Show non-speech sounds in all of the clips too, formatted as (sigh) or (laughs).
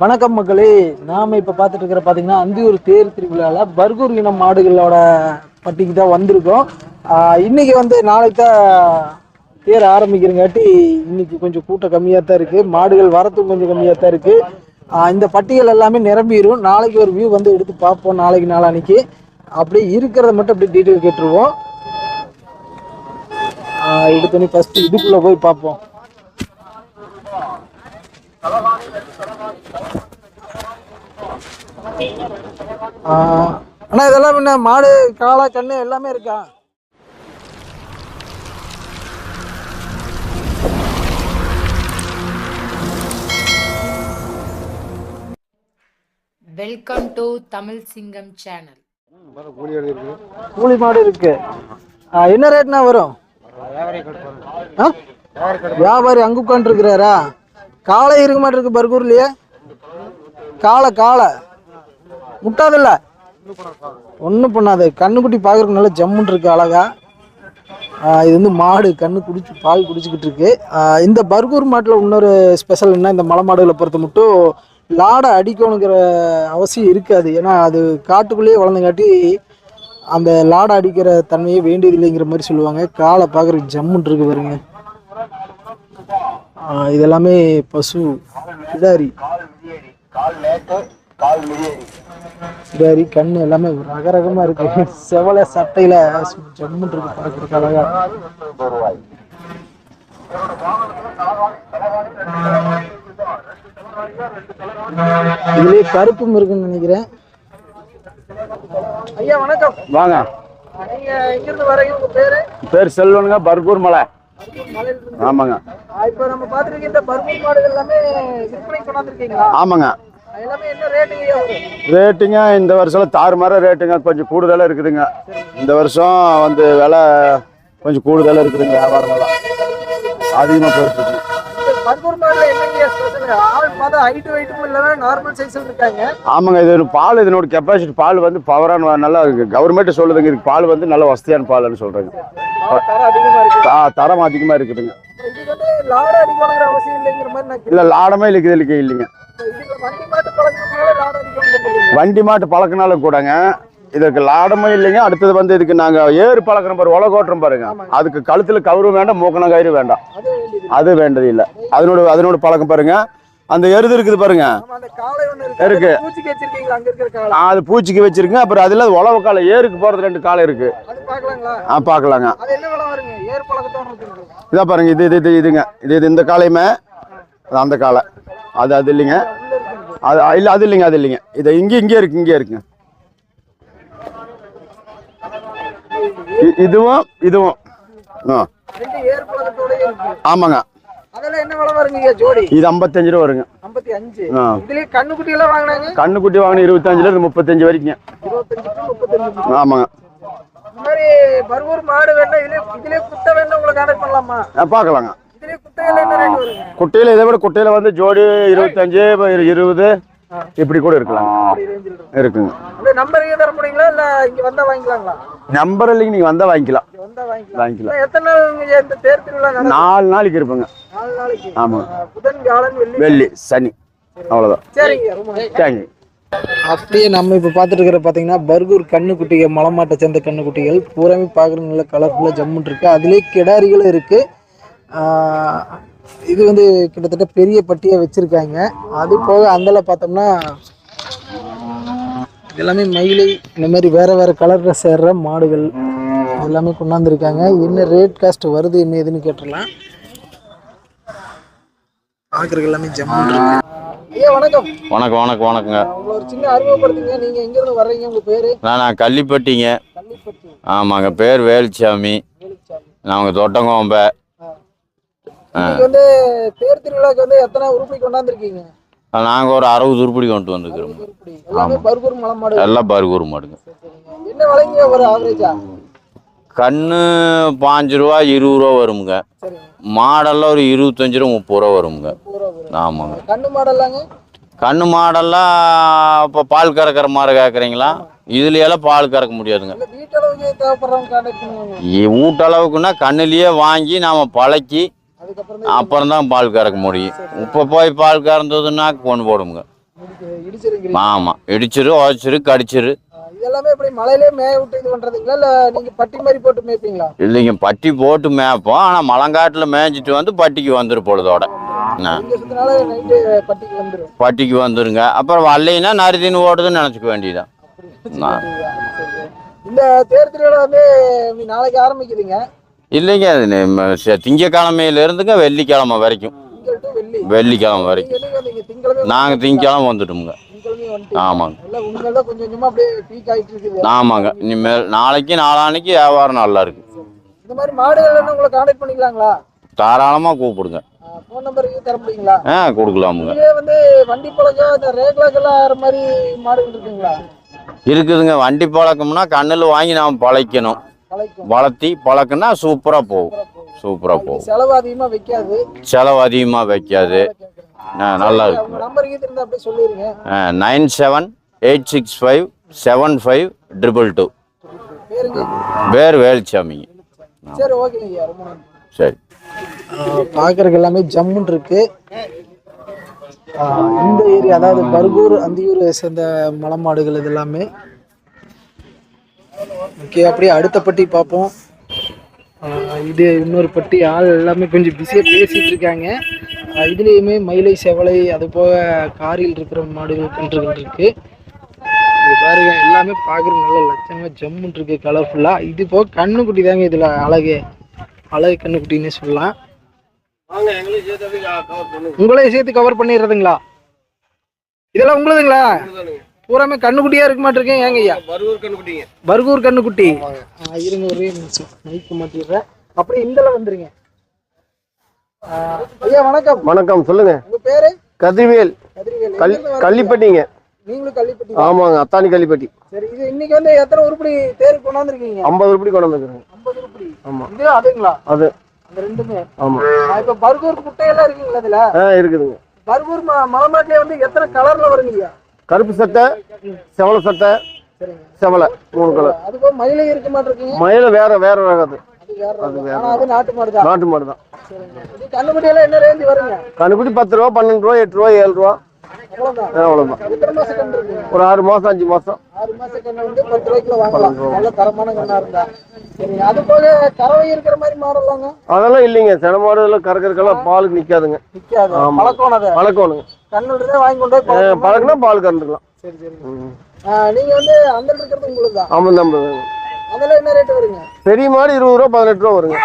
வணக்கம் மக்களே. நாம இப்ப பார்த்துட்டு இருக்கிற பாத்தீங்கன்னா அந்தியூர் தேர் திருவிழால பர்கூர் இனம் மாடுகளோட பட்டிக்கு தான் வந்திருக்கோம். இன்றைக்கி இன்னைக்கு வந்து நாளைக்கு தான் தேர் ஆரம்பிக்கிறங்காட்டி இன்னைக்கு கொஞ்சம் கூட்டம் கம்மியாக தான் இருக்கு. மாடுகள் வரத்தும் கொஞ்சம் கம்மியாக தான் இருக்கு. இந்த பட்டிகள் எல்லாமே நிரம்பிடும் நாளைக்கு ஒரு வியூ வந்து எடுத்து பார்ப்போம் நாளைக்கு நாளானிக்கு அப்படியே இருக்கிறத மட்டும் அப்படியே டீட்டெயில் கேட்டுருவோம். எடுத்தோன்னே ஃபஸ்ட்டு இதுக்குள்ளே போய் பார்ப்போம். அண்ணா இதெல்லாம் என்ன மாடு காளை கண்ணு எல்லாமே இருக்கா? வெல்கம் டு தமிழ் சிங்கம் சேனல் கூலி மாடு இருக்கு. என்ன ரேட்னா வரும்? ஆ? வியாபாரி அங்க உட்காந்துருக்கிறாரா காளை இருக்க மாட்டிருக்கு பர்கூர்லயே. காளை காளை. முட்டாதில்ல. ஒன்றும் பண்ணாது. கண்ணுக்குட்டி பார்க்கறதுக்கு நல்லா ஜம்முன்னு இருக்கு அழகா. இது வந்து மாடு கண்ணு குடிச்சு பால் குடிச்சிக்கிட்டு இருக்கு. இந்த பர்கூர் மாட்டில் இன்னொரு ஸ்பெஷல் என்ன? இந்த மலை மாடுகளை பொறுத்த மட்டும் லாடை அடிக்கணுங்கிற அவசியம் இருக்காது. ஏன்னா அது காட்டுக்குள்ளேயே வளர்ந்தங்காட்டி அந்த லாடை அடிக்கிற தன்மையே வேண்டியது இல்லைங்கிற மாதிரி சொல்லுவாங்க. காலை பார்க்குறதுக்கு ஜம்முன் இருக்கு பாருங்க. ஆஹ் இது எல்லாமே பசு கிடாரி. கிடாரி கண்ணு எல்லாமே ரகரகமா இருக்கு. செவல சட்டையில ஜம்முன்னு இருக்கு பார்க்கறதுக்கு அழகா. இதுலயே கருப்பும் இருக்குன்னு நினைக்கிறேன். ஐயா வணக்கம் வாங்க பேரு? பேர் செல்வனுங்க பர்கூர் மலை. ஆமாங்க. இப்ப நம்ம பாத்துருக்க இந்த பர்மூர் மாடுகள் எல்லாமே விற்பனை கொண்டாந்துருக்கீங்களா? ஆமாங்க. எல்லாமே ரேட்டுங்க இந்த வருஷம் தாறுமாற ரேட்டுங்க கொஞ்சம் கூடுதலாக இருக்குதுங்க. இந்த வருஷம் வந்து விலை கொஞ்சம் கூடுதலாக இருக்குதுங்க வியாபாரமெல்லாம் அதிகமாக போயிட்டுருக்கு இந்த பர்மூர் மாடுல என்னங்க ஸ்பெஷல் ஆள் பார்த்தா ஹைட் வெயிட்டும் இல்லாம நார்மல் சைஸ்ல இருக்காங்க. ஆமாங்க இது ஒரு பால் இதனோட கெப்பாசிட்டி பால் வந்து பவரான நல்லா கவர்மெண்ட் சொல்லுதுங்க இதுக்கு பால் வந்து நல்ல வசதியான பால்னு சொல்றாங்க. தரம் அதிகமா இருக்குதுங்க. இதுக்கு இல்லை லாடமே இருக்குது இல்லைங்க. இல்லைங்க வண்டி மாட்டு பழக்கினாலும் கூடங்க இதுக்கு லாடமும் இல்லைங்க. அடுத்தது வந்து இதுக்கு நாங்கள் ஏறு பழக்கிறோம் பாரு உலக ஓட்டுறோம் பாருங்க. அதுக்கு கழுத்தில் கவுரும் வேண்டாம் மூக்கணம் கயிறு வேண்டாம். அது வேண்டது இல்லை அதனோட அதனோட பழக்கம் பாருங்க. அந்த எருது இருக்குது பாருங்க. இருக்கு. அது பூச்சிக்கு வச்சிருக்குங்க அப்புறம் அதில் உழவு காலை ஏருக்கு போகிறது ரெண்டு காலை இருக்கு. ஆ பார்க்கலாங்க. இதாக பாருங்க இது இது இது இதுங்க. இது இது இந்த காலையுமே அந்த காலை அது அது இல்லைங்க. அது இல்லை அது இல்லைங்க அது இல்லைங்க. இது இங்கே இங்கே இருக்கு இங்கே இருக்குங்க. இதுவும் இதுவும். ஆமாங்க. இது ஐம்பத்தஞ்சு ரூபா வருங்க. கண்ணுக்குட்டி வாங்கின இருபத்தஞ்சுல இருந்து முப்பத்தஞ்சு வரைக்கும் ஆமாங்க. பார்க்கலாங்க. குட்டையில இதை விட குட்டையில் வந்து ஜோடி இருபத்தஞ்சு இருபது. இப்படி கூட இருக்கலாம். இருக்குங்க. நம்பர் தர முடியுங்களா? இல்ல இங்க வந்தா வாங்கிக்கலாங்களா? நம்பர் இல்லைங்க நீங்கள் வந்தால் வாங்கிக்கலாம். இங்க வந்தா வாங்கிக்கலாம். வாங்கிக்கலாம். எத்தனை நாள் இங்க இந்த தேர் திருவிழா நடக்கும்? நாலு நாளைக்கு இருப்பேங்க. நாலு நாளைக்கு? ஆமாங்க ஆ, புதன் வியாழன் வெள்ளி. சனி அவ்வளோதான் சரிங்க. ரொம்ப நன்றி. தேங்க்யூ அப்படியே நம்ம இப்போ பார்த்துட்டு இருக்கிற பார்த்தீங்கன்னா பர்கூர் கண்ணுக்குட்டிகள் மலமாட்டை சேர்ந்த கண்ணுக்குட்டிகள் பூராமே பார்க்குற நல்ல கலர்ஃபுல்லாக ஜம்முன் இருக்கு அதுலேயே கிடாரிகளும் இருக்கு. ஆஹ் இது வந்து கிட்டத்தட்ட பெரிய பட்டியாக வச்சுருக்காங்க. அது போக அந்தல பார்த்தோம்னா எல்லாமே மயிலை இந்த மாதிரி வேற வேற கலரில் சேர்ற மாடுகள் எல்லாமே கொண்டாந்துருக்காங்க. என்ன ரேட் காஸ்ட் வருது என்ன ஏதுன்னு கேட்டுடலாம். பார்க்குறதுக்கு எல்லாமே இருக்கு. ஐயா வணக்கம். வணக்கம் வணக்கம் வணக்கங்க. ஒரு சின்ன அறிமுகப்படுத்துங்க. நீங்க எங்க இருந்து வர்றீங்க பேரு? நான் கள்ளிப்பட்டிங்க. கள்ளிப்பட்டி. ஆமாங்க பேர் வேலுச்சாமி. நாங்கள் தொட்டங்கோம்ப. இன்னைக்கு வந்து தேர் திருவிழாக்கு வந்து எத்தனை உருப்படி கொண்டாந்துருக்கீங்க? நாங்கள் ஒரு அறுபது உருப்படி கொண்டு வந்துருக்கிறோம். எல்லாமே பர்கூர் மாடுங்க. என்ன விலைங்க ஒரு ஆவரேஜா கண்ணு பாஞ்சு ரூபா இருபது ரூபா வருமுங்க. மாடெல்லாம் ஒரு இருபத்தஞ்சு ரூபா முப்பது ரூபா வருமுங்க. ஆமாங்க. கண்ணு மாடல்லாங்க? கண்ணு மாடெல்லாம் இப்போ பால் கறக்கிற மாதிரி கேட்குறீங்களா இதுல எல்லாம் பால் கறக்க முடியாதுங்க. வீட்டளவுக்குன்னா கண்ணுலயே வாங்கி நாம பழக்கி அப்புறம் தான் பால் கறக்க முடியும். இப்போ போய் பால் கறந்ததுன்னா கொண்டு போடுங்க. ஆமாம் இடிச்சிரு உதச்சிரு கடிச்சிரு. இல்லைங்க பட்டி போட்டு மேய்ப்போம். ஆனால் மலங்காட்டில் மேய்ஞ்சிட்டு வந்து பட்டிக்கு வந்துரு பொழுதோட. பட்டிக்கு வந்துருங்க. அப்புறம் வரலைன்னா நரிதின்னு ஓடுதுன்னு நினச்சிக்க வேண்டியதான். இந்த தேர் திருவிழா வந்து நாளைக்கு ஆரம்பிக்குதுங்க. இல்லைங்க திங்கக்கிழமையிலேருந்துங்க வெள்ளிக்கிழமை வரைக்கும். வெள்ளிக்கிழமை வரைக்கும். நாங்கள் திங்கக்கிழமை வந்துட்டோமுங்க. ஆமாங்க. ஆமாங்க. இனிமேல் நாளைக்கு நாளானைக்கு வியாபாரம் நல்லா இருக்கு தாராளமாக கூப்பிடுங்க. ஆ கொடுக்கலாமுங்க. இருக்குதுங்க வண்டி பழக்கம்னா கண்ணில் வாங்கி நாம் பழைக்கணும். வளர்த்தி பழக்கம்னா சூப்பராக போகும். சூப்பராக போகும். செலவு அதிகமா வைக்காது. செலவு அதிகமாக வைக்காது. நல்லா சொல்லிருங்க. Nine seven eight six five seven five triple two பேர் வேலுச்சாமிங்க சரி ஓகேங்க சரி. பார்க்கறதுக்கு எல்லாமே ஜம்முன் இருக்கு. இந்த ஏரியா அதாவது பர்கூர் அந்தியூர் சேர்ந்த மலமாடுகள் இது எல்லாமே ஓகே அப்படியே அடுத்த பட்டி பார்ப்போம். இது இன்னொரு பட்டி. ஆள் எல்லாமே கொஞ்சம் பிஸியாக பேசிட்டு இருக்காங்க. இதுலேயுமே மயிலை செவலை அது போக காரில் இருக்கிற மாடுகள் கன்றுகள் இருக்கு. இது பாருங்க எல்லாமே பார்க்குறது நல்ல லட்சமா ஜம்முன் இருக்கு கலர்ஃபுல்லாக இது போக கண்ணுக்குட்டி தாங்க இதில் அழகு. அழகு கண்ணுக்குட்டின்னே சொல்லலாம். உங்களையும் சேர்த்து கவர் பண்ணிடுறதுங்களா? இதெல்லாம் உங்களுதுங்களா? பூராமே கண்ணுக்குட்டியா இருக்க மாட்டிருக்கேன் ஏங்க ஐயா? பர்கூர் கண்ணுக்குட்டி. ஆ, இருங்க ஒரே நிமிஷம். மைக்கு மாட்டிடுறேன் அப்படியே இந்தல வந்துருங்க. ஐயா வணக்கம். வணக்கம் சொல்லுங்க. உங்க பேரு? கதிர்வேல்? கள்ளிப்பட்டிங்க. நீங்களும் கள்ளிப்பட்டி ஆமாங்க அத்தானி கள்ளிப்பட்டி. சரி இது இன்னைக்கு வந்து எத்தனை உருப்படி தேர் கொண்டாந்துருக்கீங்க? ஐம்பது ரூபாய் கொண்டு வந்துருக்குறேங்க. ஐம்பது உருப்படி. ஆமா. இது அதுங்களா? அது. அந்த ரெண்டுமே. ஆமா. இப்ப பர்கூர் குட்டையெல்லாம் இருக்குங்களா இதுல? ஆ இருக்குதுங்க. பர்கூர் ம- மலைநாட்டிலே வந்து எத்தனை கலர்ல வருங்க ஐயா? கருப்பு சட்டை செவலை சட்டை செவலை மூணு கலர் மயிலை இருக்க மாட்டிருக்கீங்க? மயில வேற வேற அது. நாட்டு மாடு தான். கணுக்குட்டி பத்து ரூபா பன்னெண்டு ரூபா எட்டு ரூபா ஏழு ரூபா. அவ்வளவுதான். ஒரு ஆறு மாசம் அஞ்சு மாசம். அதெல்லாம் இல்லைங்க. சென மாடு எல்லாம் கறக்கறதுக்கெல்லாம் பாலுக்கு நிக்காதுங்க. பழக்கணுங்க கண்ணுடைய வாங்கி கொண்டு போய். பழக்கினா பால் கறந்துக்கலாம். சரி ஆ, நீங்க வந்து அந்த இருக்கிறது உங்களுக்கு? தான் ஆமாம் நம்ம அதெல்லாம் என்ன ரேட் வருங்க? பெரிய மாடு இருபது ரூபா பதினெட்டு ரூபா வருங்க.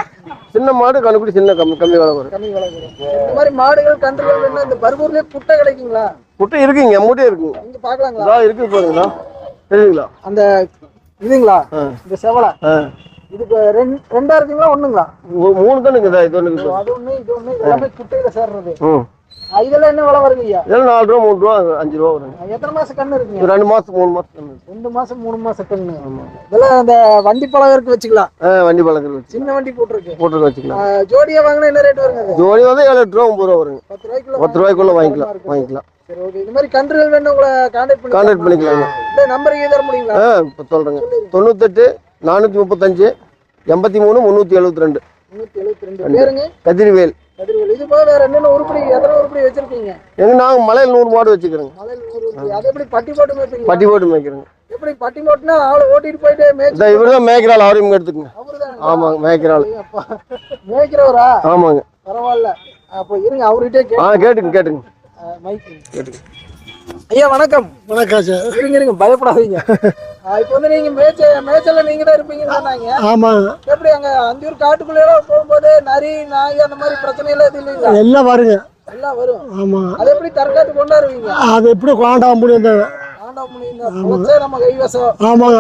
சின்ன மாடு கணுக்குட்டி சின்ன கம்மி கம்மி விலை வரும். கம்மி விலை வரும். இந்த மாதிரி மாடுகள் கன்றுகள் என்ன இந்த பர்கூர்லயே குட்டை கிடைக்குங்களா? முட்டை இருக்குங்க மூட்டை இருக்குங்க. இங்க பாக்கலாங்களா இதா இருக்குது பாருங்களா. தெரியுங்களா அந்த இதுங்களா. இந்த செவலை? இதுக்கு ரெண்டு ரெண்டா இருக்குங்களா ஒண்ணுங்களா? மூணு இருக்குதா இது ஒண்ணு இது ஒண்ணு எல்லாமே குட்டையில சேர்றது. இதெல்லாம் என்ன விலை வருங்க ஐயா? இதெல்லாம் நாலு ரூபா மூணு ரூபா அஞ்சு ரூபா ஆ, எத்தனை மாசம் கண்ணு இருக்குங்க? ரெண்டு மாசம் மூணு மாசம் கண்ணு. ரெண்டு மாசம் மூணு மாசம் கண்ணு. இதெல்லாம் அந்த வண்டி பழகருக்கு வச்சுக்கலாம். வண்டி பழக்கிறது வச்சு சின்ன வண்டி போட்டிருக்கு. போட்டு வச்சுக்கலாம். ஜோடியா வாங்கினா என்ன ரேட் வருங்க ஜோடி வந்து ஏழு எட்டு ரூபா வருங்க. பத்து ரூபாய்க்குள்ள பத்து ரூபாய்க்குள்ள வாங்கிக்கலாம். வாங்கிக்கலாம். சரி ஓகே இந்த மாதிரி கன்றுகள் வேணும் உங்களை கான்டாக்ட் பண்ணி கான்டாக்ட் பண்ணிக்கலாங்க. இந்த தர முடியுங்களா? ஆ இப்போ சொல்கிறேங்க தொண்ணூத்தெட்டு நானூற்றி முப்பத்தஞ்சு எண்பத்தி மூணு முந்நூற்றி எழுபத்தி ரெண்டு. முன்னூத்தி எழுபத்தி ரெண்டு. பேருங்க? கதிர்வேல். கதிர்வேல் இது போக வேற என்னென்ன உருப்படி எத்தனை உருப்படி வச்சிருக்கீங்க? எங்க நாங்கள் மலையில் நூறு மாடு வச்சுக்கிறோங்க. மலையில் நூறு உருப்படி. அதை எப்படி பட்டி போட்டு மேய்ப்பீங்க பட்டி போட்டு மேய்க்கிறோங்க. எப்படி பட்டி போட்டுனா ஆளை ஓட்டிட்டு போயிட்டு மேய்ச்சி இவர் தான் மேய்க்கிறாள் அவரையும் எடுத்துக்கங்க. அவருதான் ஆமாங்க மேய்க்கிறாள் மேய்க்கிறவரா? ஆமாங்க. பரவாயில்ல. அப்போ இருங்க அவர்கிட்டே ஆ கேட்டுங்க கேட்டுங்க. மைக் கேட்டுங்க. ஐயா வணக்கம். வணக்கம் சார். இருங்க இருங்க பயப்படாதீங்க. (laughs) இப்போ வந்து நீங்க மேய்ச்ச மேய்ச்சல நீங்க தான் இருப்பீங்கன்னு சொன்னாங்க. எப்படி அங்க அந்தியூர் காட்டுக்குள்ளேயெல்லாம் போகும்போது நரி நாய் அந்த மாதிரி பிரச்சனை எல்லாம் எதுவும் இல்லைங்களா? எல்லாம் வருங்க. எல்லாம் வரும். ஆமாங்க அதை எப்படி தற்காத்து கொண்டாடுவீங்க? அது எப்படி கொண்டாட முடியும் நம்ம கைவசம். ஆமாங்க.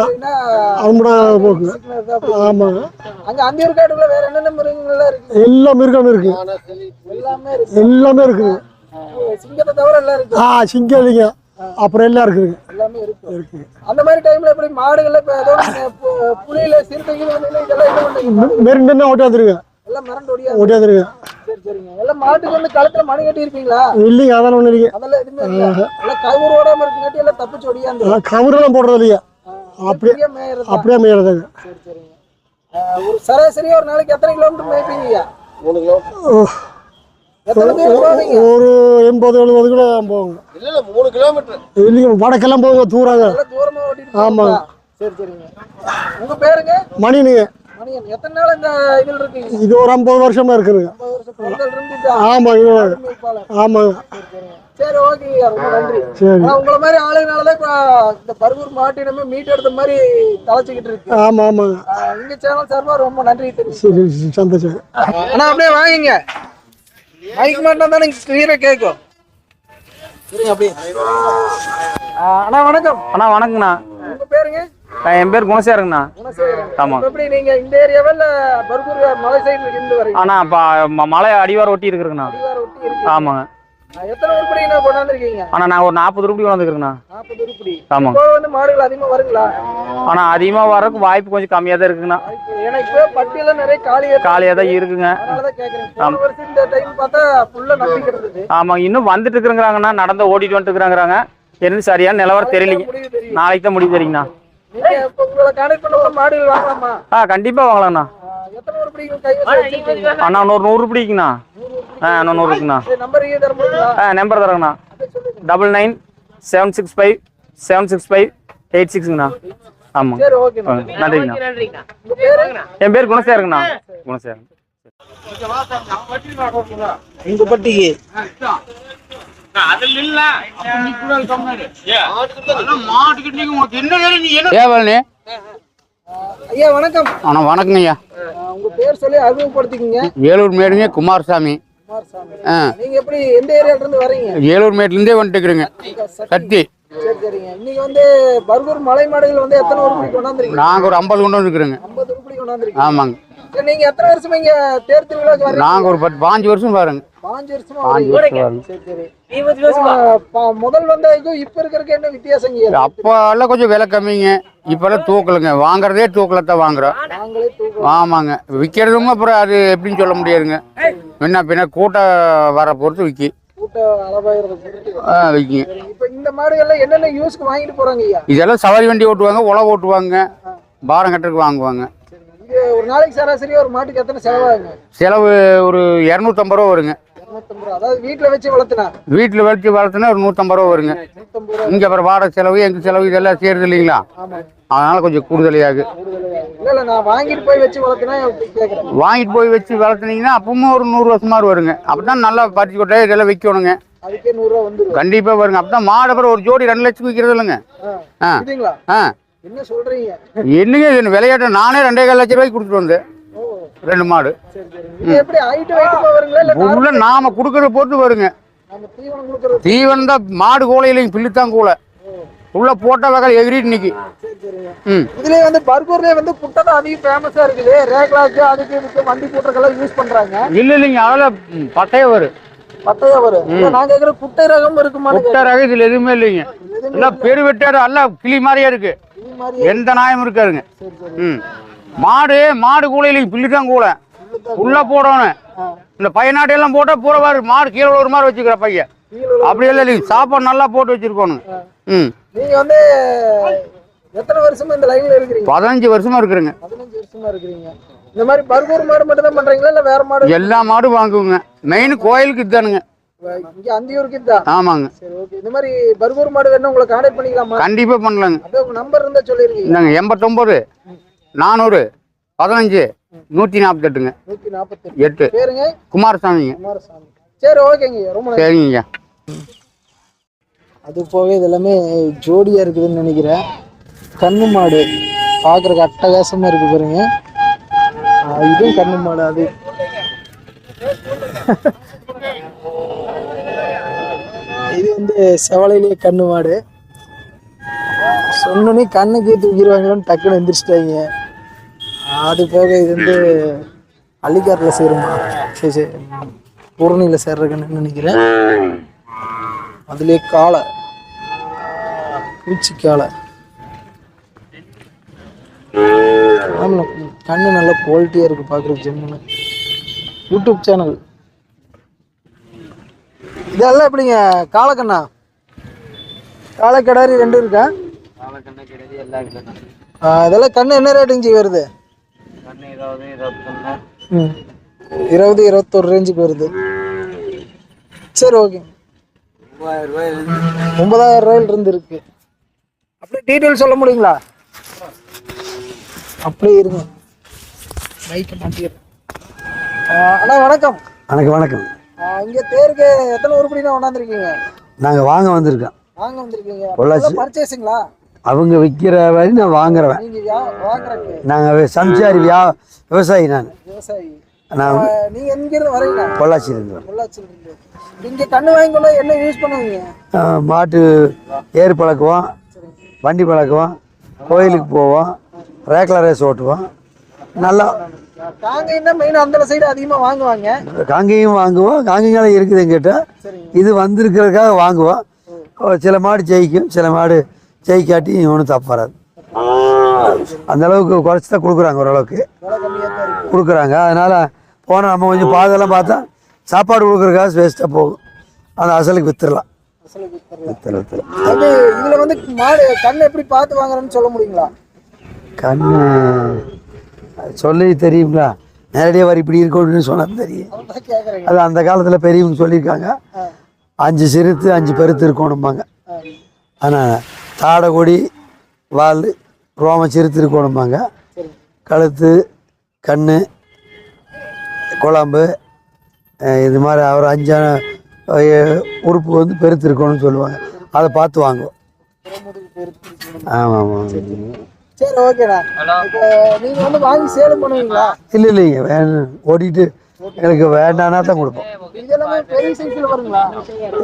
ஆமாங்க அங்க அந்தியூர் காட்டுக்குள்ள வேற என்னென்ன மிருகங்கள்லாம் இருக்கு? எல்லா மிருகம் இருக்கு. எல்லாமே இருக்கு. எல்லாமே இருக்குங்க சிங்கத்தை தவிர எல்லாம் இருக்கு. ஆ சிங்கம் இல்லைங்க. அப்புறம் எல்லாம் இருக்குதுங்க எல்லாமே இருக்கு. அந்த மாதிரி டைம்ல எப்படி மாடுகள் ஒண்ணு புலியில சிறுத்தைகள் வந்து இதெல்லாம் என்ன பண்ணுவீங்க மெருண்டுன்னா ஓட்டியாந்துருங்க எல்லாம் மிரண்டு ஒடியா ஓட்டியாந்துருங்க சரி சரிங்க. எல்லாம் மாட்டுக்கு வந்து கழுத்துல மணி கட்டி இருப்பீங்களா இல்லைங்க அதெல்லாம் ஒன்றும் இல்லைங்க. அதெல்லாம் எதுவுமே இல்ல. எல்லாம் கவுர் ஓடாம இருக்குங்காட்டி எல்லாம் தப்பிச்சு ஆ, கவரெல்லாம் போடுறது இல்லையா அப்படியே மேயறது? அப்படியே மேயறதுங்க. சரி சரிங்க. ஆஹ் ஒரு சராசரியா ஒரு நாளைக்கு எத்தனை கிலோமீட்டர் மேய்ப்பீங்க? மூணு ஒரு எண்பது எழுபது கிலோ போகுங்க இல்ல மூணு கிலோமீட்டர் இல்லைங்க வடக்கெல்லாம் போகுங்க தூராங்க. ஆமாங்க. சரி சரிங்க. உங்க பேருங்க? மணினுங்க. எத்தனை நாள் இந்த இதுல இருக்கீங்க? இது ஒரு ஐம்பது வருஷமா இருக்குதுங்க. ஆமாம் இது. ஆமாங்க. சரி, ரொம்ப நன்றி. சரி. உங்களை மாதிரி ஆளுங்கனாலதான் இப்ப இந்த பர்கூர் மாட்டினமே மீட் எடுத்த மாதிரி தலைச்சுக்கிட்டு இருக்கு. ஆமாம் ஆமாங்க. உங்க சேனல் சார்பா ரொம்ப நன்றி சரி சந்தோஷம். அண்ணா அப்படியே வாங்கிங்க. மைக் மாட்டினா தான் நீங்க கிளியரா கேட்கும் அண்ணா வணக்கம். அண்ணா வணக்கங்கண்ணா. உங்க பேருங்க? நான் என் பேர் குணசேகரங்கண்ணா குணசேகரன். ஆமா. இப்ப எப்படி நீங்க இந்த ஏரியாவா இல்ல பர்கூர் மலை சைடுல இருந்து வரீங்க அண்ணா இப்போ ம- மலை அடிவாரம் ஒட்டி இருக்குதுங்கண்ணா அடிவாரம் ஒட்டி இருக்கு. ஆமாங்க. எத்தனை கொண்டாந்துருக்கீங்க? அண்ணா நான் ஒரு நாற்பது உருப்படி ஆமாங்க இப்போ வந்து மாடுகள் அதிகமா வருங்களா? ஆனால் அதிகமாக வரக்கு வாய்ப்பு கொஞ்சம் கம்மியாக தான் இருக்குங்கண்ணா ஏன்னா இப்போ நிறைய. காலியாக தான் இருக்குங்க. இந்த டைம் பார்த்தா நம்பிக்கை இருந்தது ஆமாங்க இன்னும் வந்துட்டு இருக்கிறாங்கண்ணா நடந்து ஓடிட்டு வந்துட்டு இருக்கிறாங்கிறாங்க என்னது சரியான நிலவரம் தெரியலைங்க. நாளைக்கு தான் முடிவு தெரியுங்கண்ணா. இப்ப உங்களை கான்டாக்ட் பண்ண மாடுகள் வாங்கலாமா? ஆ கண்டிப்பாக வாங்கலாம்ண்ணா அண்ணா இன்னொரு நூறு பிடிக்குண்ணா ஆ இன்னும் நூறு இருக்குண்ணா ஆ number தரேங்கண்ணா. Double nine seven six five seven six five eight சிக்ஸுங்கண்ணா. ஆமாங்க சரி ஓகே ஆ, நன்றிங்கண்ணா. என் பேர் குணசேகரங்கண்ணா. குணசேகரன். உங்க பட்டிக்கு? தேவல்னே ஐயா வணக்கம். அண்ணா வணக்கங்க ஐயா. உங்க பேர் சொல்லி அறிமுகப்படுத்திக்கங்க. வேலூர் மேடுங்க குமாரசாமி. நீங்க எப்படி எந்த ஏரியால இருந்து வரீங்க? வேலூர் மேட்லேருந்தே வந்துட்டுக்கிறேங்க சக்தி சரி சரிங்க. இன்னைக்கு வந்து பர்கூர் மலை மாடுகள் வந்து எத்தனை உருப்படி கொண்டாந்துருக்கீங்க? நாங்கள் ஒரு ஐம்பது கொண்டு வந்துருக்குறோங்க. ஐம்பது உருப்படி கொண்டாந்துருக்கீங்க. ஆமாங்க. சரி நீங்க எத்தனை வருஷமா இங்க தேர் திருவிழாக்கு நாங்கள் ஒரு பத்து பாஞ்சு வருஷம் பாருங்க பாஞ்சு வருஷமா முதல் வந்ததுக்கும் இப்ப இருக்கிறதுக்கு என்ன வித்தியாசங்க அப்போ எல்லாம் கொஞ்சம் விலை கம்மிங்க. இப்போல்லாம் தூக்கலுங்க. வாங்குறதே தூக்கில் தான் வாங்குறோம் ஆமாங்க. விற்கிறதும் அப்புறம் அது எப்படின்னு சொல்ல முடியாதுங்க. முன்ன பின்ன கூட்டம் வர பொறுத்து விற்கி கூட்ட இதெல்லாம் சவாரி வண்டி ஓட்டுவாங்க உழவு ஓட்டுவாங்க பாரம் கட்டுறதுக்கு வாங்குவாங்க. ஒரு நாளைக்கு சராசரியா ஒரு மாட்டுக்கு எத்தனை செலவாகுங்க? செலவு ஒரு இரநூத்தம்பது ரூபா வருங்க. அதாவது வீட்டுல வச்சு வளர்த்துனா? வீட்டில் வச்சு வளர்த்துனா ஒரு நூற்றம்பது ரூபா வருங்க. இங்கே அப்புறம் வாடகை செலவு எங்கள் செலவு இதெல்லாம் சேருது இல்லைங்களா? அதனால் கொஞ்சம் இல்ல நான் வாங்கிட்டு போய் வச்சு வளர்த்துனா கேக்குறேன். வாங்கிட்டு போய் வச்சு வளர்த்துனீங்கன்னா அப்பவும் ஒரு நூறு வருஷம் மாதிரி வருங்க. அப்போ தான் நல்லா பறிச்சு கொட்டை இதெல்லாம் வந்துரும். கண்டிப்பாக வருங்க. அப்போ தான் மாடு அப்புறம் ஒரு ஜோடி ரெண்டு லட்சம் விற்கிறது இல்லைங்க. ஆ. ஆ. என்ன சொல்றீங்க? என்னங்க விளையாட்டு நானே ரெண்டே கால் லட்ச ரூபாய்க்கு கொடுத்துட்டு வந்தேன். ரெண்டு மாடு. உள்ள நாம கொடுக்கறத பொறுத்து வருங்க. தீவனம் தான் மாடு கூலையிலையும் பில்லுத்தான் கூலை உள்ள போட்ட வகை எகிரிட்டு நிக்கி இதுலயே வந்து பர்கூர்லயே வந்து குட்டை தான் அதிகம் ஃபேமஸா இருக்குது. ரேக்லாக்கு அதுக்கு இதுக்கு வண்டி கூட்டுறதுக்கெல்லாம் யூஸ் பண்றாங்க. இல்லை இல்லைங்க அதெல்லாம் பட்டையே வரும். பட்டையா வரும். நான் கேக்குற குட்டை ரகம் இருக்குமான்னு முட்டை ரகம் இதில் எதுவுமே இல்லைங்க. எல்லாம் பெருவெட்டாடு எல்லாம் கிளி மாதிரியே இருக்கு. எந்த நாயம் சரி. ம். மாடு மாடு கூலையிலையும் பில்லு தான் கூலை. உள்ள போடணும். இந்த பையனாட்டையெல்லாம் போட்டால் பூரா பாரு மாடு கீழே ஒரு மாதிரி வச்சுக்கிற பையன் அப்படி எல்லாம் இல்லைங்க சாப்பாடு நல்லா போட்டு வச்சிருக்கணும் ம். நீங்க வந்து எத்தனை வருஷமா இந்த லைன்ல இருக்கிறீங்க? பதினஞ்சு வருஷமா இருக்கிறேங்க. பதினஞ்சு வருஷமா இருக்கிறீங்க. இந்த மாதிரி பர்கூர் மாடு மட்டும் தான் பண்றீங்களா இல்ல வேற மாடு? எல்லா மாடும் வாங்குவோங்க. மெயின் கோயிலுக்கு இதுதானுங்க. இங்க அந்தியூருக்கு தான் ஆமாங்க. சரி ஓகே இந்த மாதிரி பர்கூர் மாடு வேணும் உங்களை கான்டாக்ட் பண்ணிக்கலாமா? கண்டிப்பாக பண்ணலாங்க. நம்பர் இருந்தா சொல்லிருக்கீங்க. இந்தாங்க எண்பத்தொம்போது. நானூறு பதினஞ்சு நூற்றி நாற்பத்தெட்டுங்க நூத்தி நாற்பத்தி எட்டு. பேருங்க? குமாரசாமிங்க. குமாரசாமி. சரி ஓகேங்க ரொம்ப. சரிங்க. அது போக இது எல்லாமே ஜோடியா இருக்குதுன்னு நினைக்கிறேன். கண்ணு மாடு பார்க்கறதுக்கு அட்டகாசமா இருக்கு பாருங்க. இதுவும் கண்ணு மாடு அது. இது வந்து செவலையிலேயே கண்ணு மாடு. சொன்னோன்னே கண்ணுக்கு தூக்கிடுவாங்களோன்னு டக்குன்னு எந்திரிச்சிட்டாங்க. அது போக இது வந்து அள்ளிக்காட்டில் சேருமா? சரி சரி. பூரணியில் சேர்றதுன்னு நினைக்கிறேன். அதுலேயே காளை. பூச்சி காளை. ஆமாம் கண்ணு நல்ல குவாலிட்டியாக இருக்குது பார்க்குற ஜிம்முன்னு யூடியூப் சேனல் இதெல்லாம் எப்படிங்க? காளைக்கண்ணா காளை கிடாரி ரெண்டு இருக்கா? ஆ, இதெல்லாம் கண்ணு என்ன ரேட்டுங்க ஜி இருபது இருபத்தொரு ரேஞ்சுக்கு வருது சரி ஓகே ஒன்பதாயிரம் ரூபாயில இருந்து இருக்கு. அப்படியே டீட்டெயில் சொல்ல முடியுங்களா? அப்படியே இருங்க. மைக்கை மாட்டிடுறேன் அண்ணா வணக்கம். வணக்கம் வணக்கம். இங்க தேருக்கு எத்தனை உருப்படினா கொண்டாந்துருக்கீங்க? நாங்கள் வாங்க வந்திருக்கோம். வாங்க வந்திருக்கீங்க. பர்ச்சேஸுங்களா அவங்க விற்கிற வரை நான் வாங்குறவன். நாங்கள் சம்சாரி வியா விவசாயி நான். நான் பொள்ளாச்சியிலேருந்து. கண்ணு என்ன யூஸ் பண்ணுவீங்க? மாட்டு ஏர் பழக்குவோம் வண்டி பழக்குவோம் கோயிலுக்கு போவோம் ரேக்லா ரேஸ் ஓட்டுவோம். நல்லா அந்த சைடு வாங்குவாங்க? காங்கேயம் வாங்குவோம் காங்கேயங்களும் இருக்குது எங்கிட்ட. இது வந்திருக்கிறதுக்காக வாங்குவோம். சில மாடு ஜெயிக்கும் சில மாடு ஜெயிக்காட்டி ஒன்றும் தப்பு வராது. அந்த அளவுக்கு குறைச்சி தான் கொடுக்குறாங்க ஓரளவுக்கு. கொடுக்குறாங்க. அதனால் போனால் நம்ம கொஞ்சம் பாதெல்லாம் பார்த்தா சாப்பாடு கொடுக்குறக்காக வேஸ்ட்டாக போகும். அந்த அசலுக்கு வித்துடலாம். இதுல வந்து மாடு கண்ணு எப்படி பார்த்து வாங்குறேன்னு சொல்ல முடியுங்களா? கண்ணு சொல்லி தெரியுங்களா நேரடியாக வரி இப்படி இருக்கணும்னு சொன்னால் தெரியும். அது அந்த காலத்தில் பெரியவங்க சொல்லியிருக்காங்க. அஞ்சு சிறுத்து அஞ்சு பெருத்து இருக்கணும்பாங்க. ஆனால் தாடை கொடி வால் ரோம சிறுத்து இருக்கணும்பாங்க கழுத்து கண் குழம்பு இது மாதிரி ஒரு அஞ்சான உறுப்பு வந்து பெருத்து இருக்கணும்னு சொல்லுவாங்க. அதை பார்த்து வாங்குவோம். ஆமாம் ஆமாம் சரி ஓகேண்ணா இப்போ நீங்க வந்து வாங்கி சேலம் பண்ணுவீங்களா? இல்லை இல்லைங்க வேணும். எனக்கு வேண்டானா தான் கொடுப்போம்.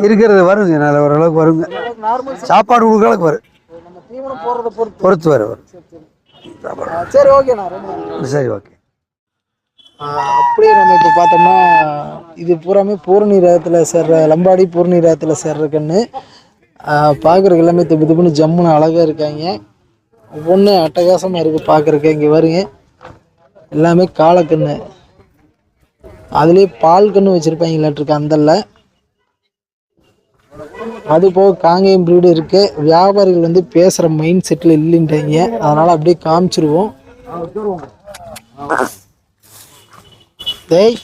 இருக்கிறது வருங்க நல்ல ஓரளவுக்கு வருங்க. நார்மல் சாப்பாடு வரும் நம்ம தீவனம் போடுறத பொறுத்து. பொறுத்து வரும் வரும் சரி ஓகேண்ணா. சரி ஓகே அப்படியே நம்ம இப்போ பார்த்தோம்னா இது பூராமே பூரணி ரகத்தில் சேர்ற லம்பாடி பூரணி ரகத்தில் சேர்ற கன்று பார்க்குறதுக்கு எல்லாமே திப்பு திப்புன்னு ஜம்முன்னு அழகாக இருக்காங்க. ஒவ்வொன்று அட்டகாசமாக இருக்குது பார்க்குறக்கு இங்கே வருங்க எல்லாமே காலக்கன்று அதுலேயே பால் கன்று வச்சுருப்பாங்களாட்டிருக்கு அந்தல்ல. அது போக காங்கேயம் ப்ரீடு இருக்கு. வியாபாரிகள் வந்து பேசுகிற மைண்ட் செட்டில் இல்லைன்றாங்க. அதனால் அப்படியே காமிச்சிருவோம். டேய்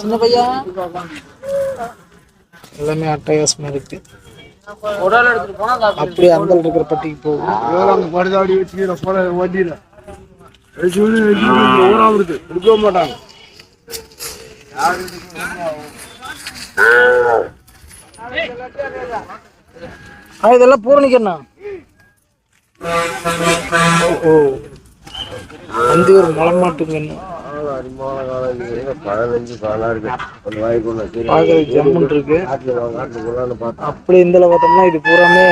சின்ன பையா? எல்லாமே அட்டகாசமா இருக்கு. அப்படியே அந்த இருக்கிற பட்டிக்கு போகும். ஊராவது கொடுக்க மாட்டாங்க. இதெல்லாம் பூரணிக்கண்ணா. ஓ வந்து ஒரு மலமாட்டுங்கண்ணா அப்படி இந்த பார்த்தோம்னா இது பூராமே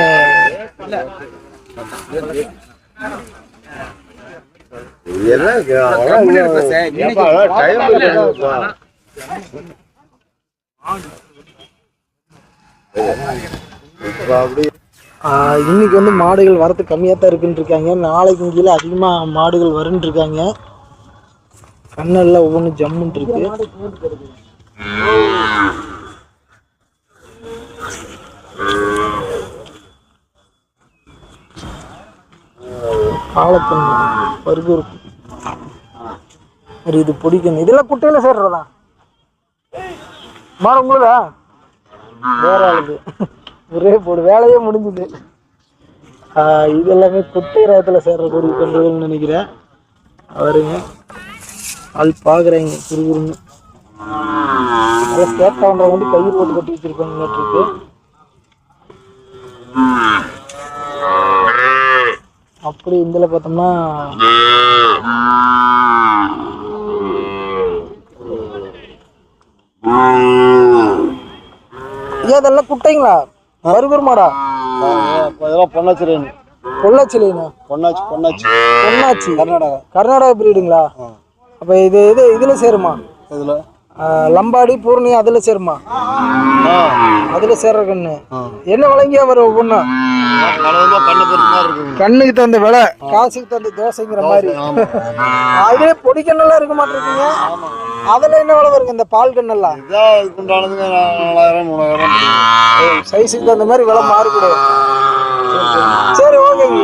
இன்னைக்கு வந்து மாடுகள் வரத்து கம்மியாக தான் இருக்குன்னு இருக்காங்க நாளைக்கு கீழே அதிகமாக மாடுகள் வருன்னு இருக்காங்க கண்ணெல்லாம் ஒவ்வொன்றும் ஜம்முன் இருக்கு காலக்கண்ணு பருகூர். சரி இது பிடிக்கணும் இதெல்லாம் குட்டையில் சேர்றதா? மாடு உங்களுதா? வேற ஆளுது ஒரே போடு வேலையே முடிஞ்சுது. இது எல்லாமே குட்டை ரகத்தில் சேர்றக்கூடிய கன்றுகள்னு நினைக்கிறேன். அவருங்க ஆள் பார்க்குறாங்க குறுகுறுன்னு கேட்டான்ற வந்து கை போட்டு கட்டி வச்சிருக்காங்க இருக்கு அப்படி இதில் பார்த்தோம்னா ஏன் அதெல்லாம் குட்டைங்களா? பருகூர் மாடா இதெல்லாம் பொன்னாச்சிரியன் பொள்ளாச்சிலேண்ணா பொன்னாச்சி பொன்னாச்சி. பொள்ளாச்சி. கர்நாடகா. கர்நாடகா பிரீடுங்களா அப்போ இது இது இதில் சேருமா? இதில்? லம்பாடி பூர்ணி அதில் சேருமா? அதில் சேர்ற கண்ணு. என்ன விளங்கியா வரும் ஒவ்வொன்றா கண்ணுக்கு தகுந்த விலை காசுக்கு தகுந்த தோசைங்கிற மாதிரி. அதே பொடி கண்ணெல்லாம் இருக்க மாட்டிருக்கீங்க அதில் என்ன விலை வருங்க இந்த பால் கண்ணெல்லாம்? சைஸுக்கு தகுந்த மாதிரி விலை மாறுபடும் சரி ஓகேங்க